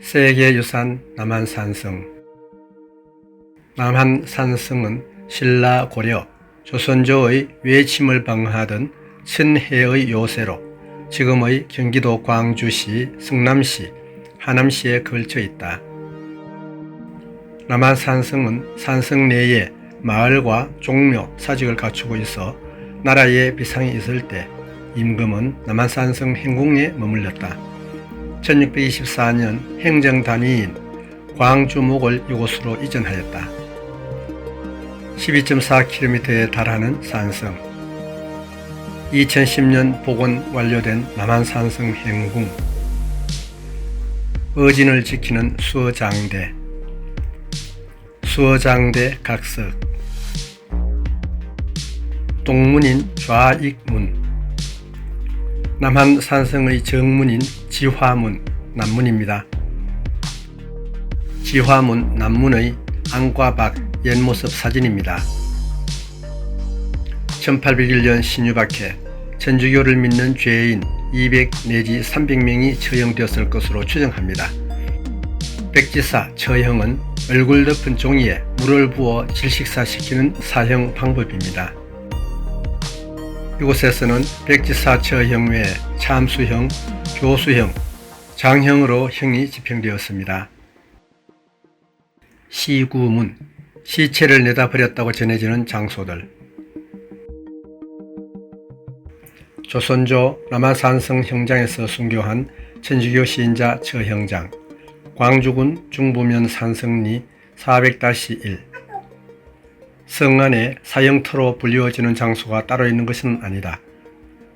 세계유산 남한산성 남한산성은 신라 고려 조선조의 외침을 방하던 천혜의 요새로 지금의 경기도 광주시, 성남시, 하남시에 걸쳐 있다. 남한산성은 산성 내에 마을과 종묘, 사직을 갖추고 있어 나라에 비상이 있을 때 임금은 남한산성 행궁에 머물렀다. 1624년 행정단위인 광주목을 이곳으로 이전하였다. 12.4km에 달하는 산성. 2010년 복원 완료된 남한산성 행궁. 어진을 지키는 수어장대. 수어장대 각석. 동문인 좌익문 남한 산성의 정문인 지화문 남문입니다. 지화문 남문의 안과 밖 옛모습 사진입니다. 1801년 신유박해 천주교를 믿는 죄인 200 내지 300명이 처형되었을 것으로 추정합니다. 백지사 처형은 얼굴 덮은 종이에 물을 부어 질식사시키는 사형 방법입니다. 이곳에서는 백지사 처 형 외에 참수형, 교수형, 장형으로 형이 집행되었습니다. 시구문, 시체를 내다 버렸다고 전해지는 장소들 조선조 남한산성 형장에서 순교한 천주교 시인자 처형장 광주군 중부면 산성리 400-1 성 안에 사형터로 불리워지는 장소가 따로 있는 것은 아니다.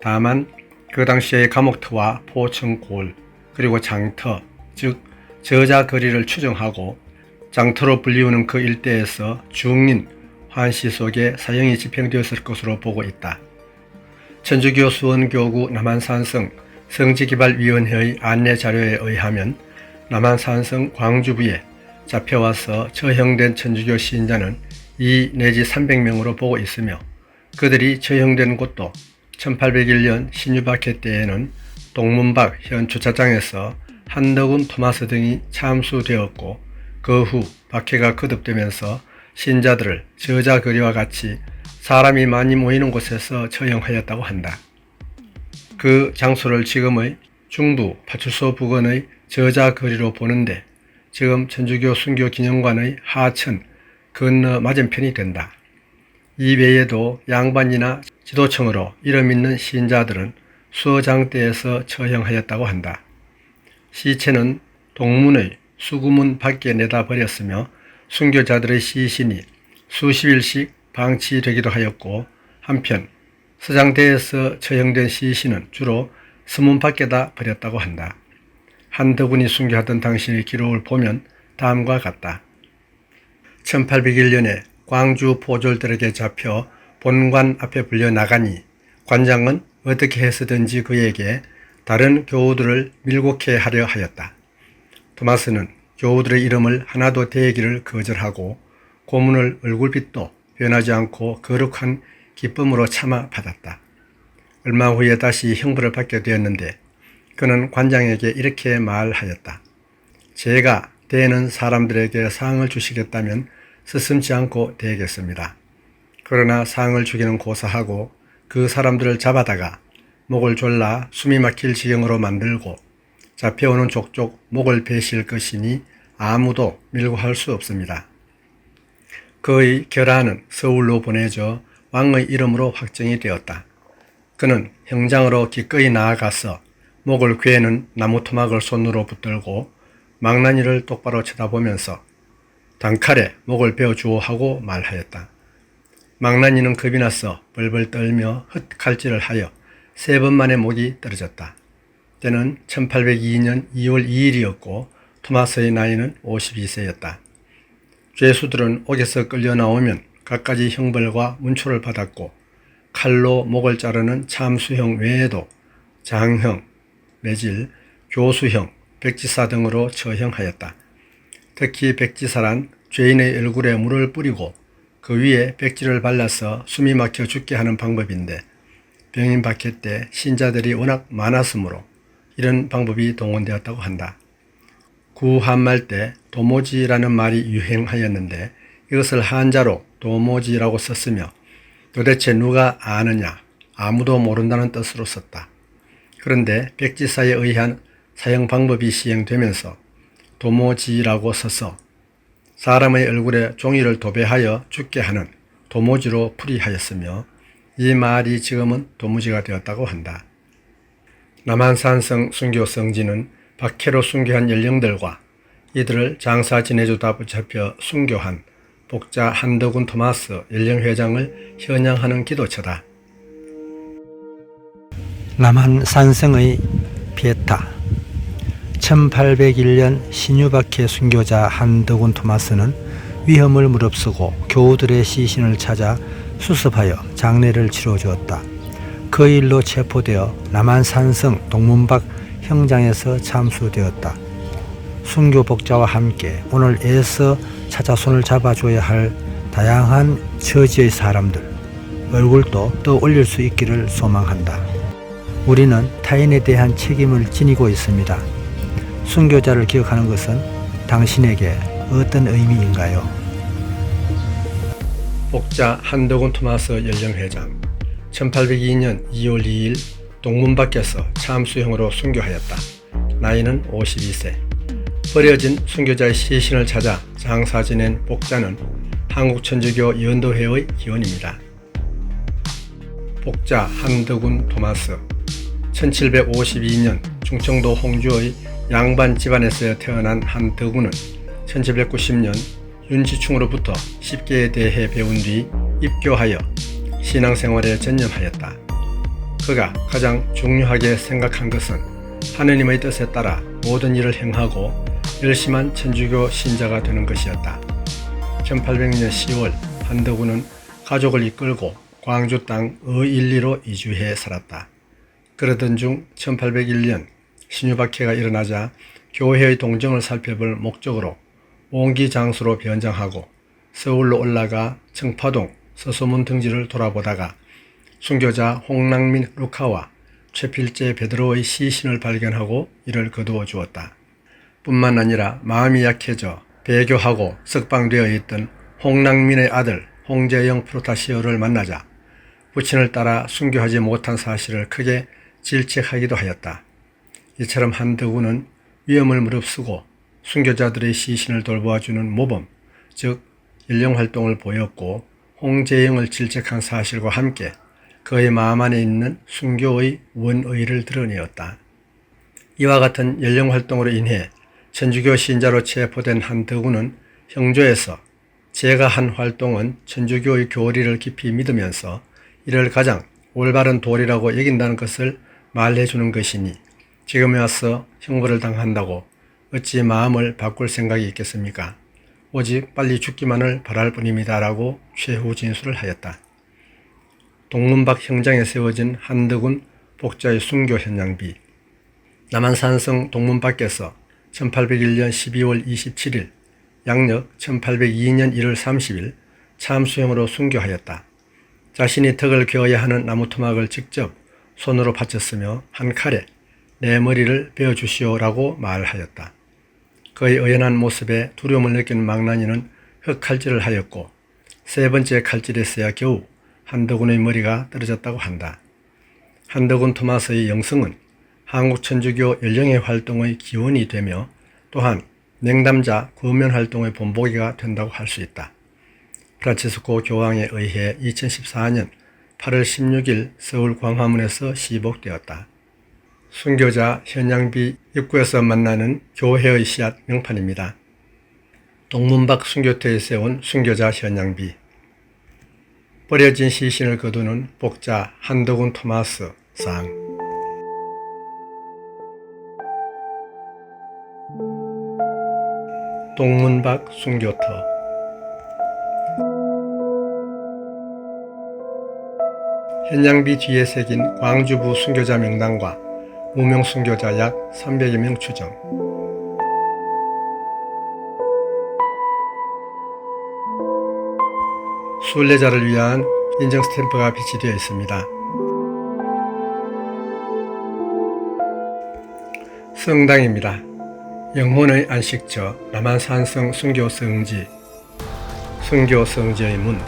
다만 그 당시의 감옥터와 포청골 그리고 장터 즉 저자 거리를 추정하고 장터로 불리우는 그 일대에서 중인 환시 속에 사형이 집행되었을 것으로 보고 있다. 천주교 수원교구 남한산성 성지개발위원회의 안내 자료에 의하면 남한산성 광주부에 잡혀와서 처형된 천주교 시인자는 2 내지 300명으로 보고 있으며 그들이 처형된 곳도 1801년 신유박해 때에는 동문박 현 주차장에서 한덕운 토마스 등이 참수되었고 그 후 박해가 거듭되면서 신자들을 저자거리와 같이 사람이 많이 모이는 곳에서 처형하였다고 한다. 그 장소를 지금의 중부 파출소 부근의 저자거리로 보는데 지금 천주교 순교 기념관의 하천 건너 맞은편이 된다. 이 외에도 양반이나 지도층으로 이름 있는 시인자들은 수어장대에서 처형하였다고 한다. 시체는 동문의 수구문 밖에 내다 버렸으며 순교자들의 시신이 수십일씩 방치되기도 하였고 한편 서장대에서 처형된 시신은 주로 서문 밖에다 버렸다고 한다. 한덕운이 순교하던 당신의 기록을 보면 다음과 같다. 1801년에 광주 포졸들에게 잡혀 본관 앞에 불려 나가니 관장은 어떻게 해서든지 그에게 다른 교우들을 밀곡해 하려 하였다. 토마스는 교우들의 이름을 하나도 대기를 거절하고 고문을 얼굴빛도 변하지 않고 거룩한 기쁨으로 참아 받았다. 얼마 후에 다시 형벌을 받게 되었는데 그는 관장에게 이렇게 말하였다. 제가 대는 사람들에게 상을 주시겠다면 스슴지 않고 대겠습니다. 그러나 상을 주기는 고사하고 그 사람들을 잡아다가 목을 졸라 숨이 막힐 지경으로 만들고 잡혀오는 족족 목을 베실 것이니 아무도 밀고 할 수 없습니다. 그의 결하는 서울로 보내져 왕의 이름으로 확정이 되었다. 그는 형장으로 기꺼이 나아가서 목을 괴는 나무 토막을 손으로 붙들고 망나니를 똑바로 쳐다보면서 단칼에 목을 베어주오 하고 말하였다. 망나니는 겁이 나서 벌벌 떨며 헛칼질을 하여 세 번 만에 목이 떨어졌다. 때는 1802년 2월 2일이었고 토마스의 나이는 52세였다. 죄수들은 옥에서 끌려 나오면 갖가지 형벌과 문초를 받았고 칼로 목을 자르는 참수형 외에도 장형, 매질, 교수형, 백지사 등으로 처형하였다. 특히 백지사란 죄인의 얼굴에 물을 뿌리고 그 위에 백지를 발라서 숨이 막혀 죽게 하는 방법인데 병인 박해 때 신자들이 워낙 많았으므로 이런 방법이 동원되었다고 한다. 구한말 때 도모지라는 말이 유행하였는데 이것을 한자로 도모지라고 썼으며 도대체 누가 아느냐 아무도 모른다는 뜻으로 썼다. 그런데 백지사에 의한 사용 방법이 시행되면서 도모지라고 써서 사람의 얼굴에 종이를 도배하여 죽게 하는 도모지로 풀이하였으며 이 말이 지금은 도무지가 되었다고 한다. 남한산성 순교 성지는 박해로 순교한 연령들과 이들을 장사 지내주다 붙잡혀 순교한 복자 한덕훈 토마스 연령회장을 현양하는 기도처다. 남한 산성의 피에타 1801년 신유박해 순교자 한덕훈 토마스는 위험을 무릅쓰고 교우들의 시신을 찾아 수습하여 장례를 치러 주었다. 그 일로 체포되어 남한 산성 동문박 형장에서 참수되었다. 순교 복자와 함께 오늘 애써 찾아 손을 잡아줘야 할 다양한 처지의 사람들 얼굴도 떠올릴 수 있기를 소망한다. 우리는 타인에 대한 책임을 지니고 있습니다. 순교자를 기억하는 것은 당신에게 어떤 의미인가요? 복자 한덕훈 토마스 연령회장 1802년 2월 2일 동문 밖에서 참수형으로 순교하였다. 나이는 52세. 버려진 순교자의 시신을 찾아 장사 지낸 복자는 한국천주교 연도회의 기원입니다. 복자 한덕훈 토마스 1752년 충청도 홍주의 양반 집안에서 태어난 한덕훈은 1790년 윤지충으로부터 10개에 대해 배운 뒤 입교하여 신앙생활에 전념하였다. 그가 가장 중요하게 생각한 것은 하느님의 뜻에 따라 모든 일을 행하고 열심한 천주교 신자가 되는 것이었다. 1800년 10월 한덕훈은 가족을 이끌고 광주 땅 의일리로 이주해 살았다. 그러던 중 1801년 신유박해가 일어나자 교회의 동정을 살펴볼 목적으로 옹기 장소로 변장하고 서울로 올라가 청파동 서소문 등지를 돌아보다가 순교자 홍랑민 루카와 최필재 베드로의 시신을 발견하고 이를 거두어 주었다. 뿐만 아니라 마음이 약해져 배교하고 석방되어 있던 홍랑민의 아들 홍재영 프로타시오를 만나자 부친을 따라 순교하지 못한 사실을 크게 질책하기도 하였다. 이처럼 한덕우는 위험을 무릅쓰고 순교자들의 시신을 돌보아주는 모범, 즉 연령 활동을 보였고 홍재영을 질책한 사실과 함께 그의 마음 안에 있는 순교의 원의를 드러내었다. 이와 같은 연령 활동으로 인해 천주교 신자로 체포된 한덕우는 형조에서 제가 한 활동은 천주교의 교리를 깊이 믿으면서 이를 가장 올바른 도리라고 여긴다는 것을 말해주는 것이니 지금에 와서 형벌을 당한다고 어찌 마음을 바꿀 생각이 있겠습니까? 오직 빨리 죽기만을 바랄 뿐입니다. 라고 최후 진술을 하였다. 동문박 형장에 세워진 한덕훈 복자의 순교 현장비 남한산성 동문밖에서 1801년 12월 27일 양력 1802년 1월 30일 참수형으로 순교하였다. 자신이 턱을 그어야 하는 나무 토막을 직접 손으로 바쳤으며 한 칼에 내 머리를 베어 주시오라고 말하였다. 그의 의연한 모습에 두려움을 느낀 망나니는 흑칼질을 하였고 세 번째 칼질에서야 겨우 한덕훈의 머리가 떨어졌다고 한다. 한덕훈 토마스의 영성은 한국 천주교 연령의 활동의 기원이 되며 또한 냉담자 구면 활동의 본보기가 된다고 할 수 있다. 프란치스코 교황에 의해 2014년 8월 16일 서울 광화문에서 시복되었다. 순교자 현양비 입구에서 만나는 교회의 씨앗 명판입니다. 동문박 순교터에 세운 순교자 현양비. 버려진 시신을 거두는 복자 한덕훈 토마스 상. 동문박 순교터. 현양비 뒤에 새긴 광주부 순교자 명단과 무명 순교자 약 300여 명 추정. 순례자를 위한 인증 스탬프가 비치되어 있습니다. 성당입니다. 영혼의 안식처 남한산성 순교 성지 순교 성지의 문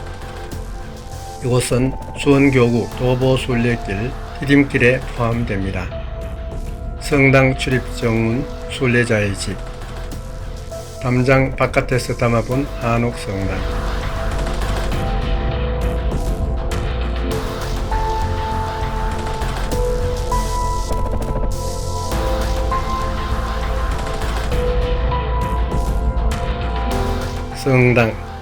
이곳은 수원교구 도보순례길 디딤길에 포함됩니다. 성당 출입 정문 순례자의 집. 담장 바깥에서 담아본 한옥 성당. 성당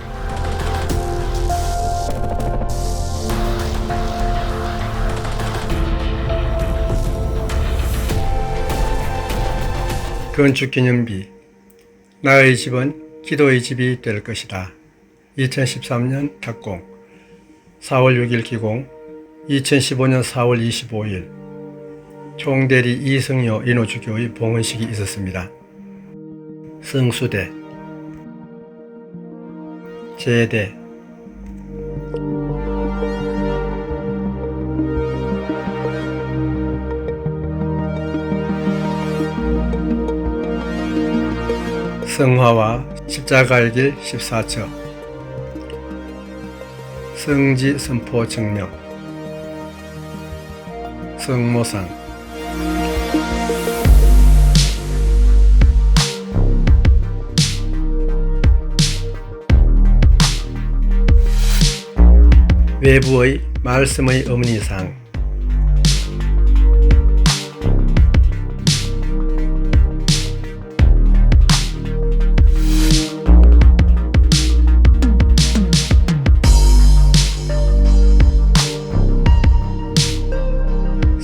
건축기념비 나의 집은 기도의 집이 될 것이다. 2013년 착공 4월 6일 기공 2015년 4월 25일 총대리 이승효 인호주교의 봉헌식이 있었습니다. 성수대 제대 성화와 십자가의 길 14처 성지 선포 증명. 성모산. 외부의 말씀의 어머니상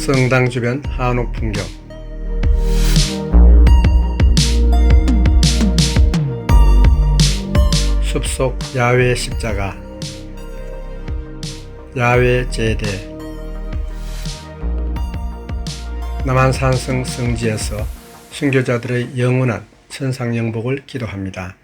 성당 주변 한옥 풍경. 숲속 야외 십자가. 야외 제대. 남한산성 성지에서 순교자들의 영원한 천상영복을 기도합니다.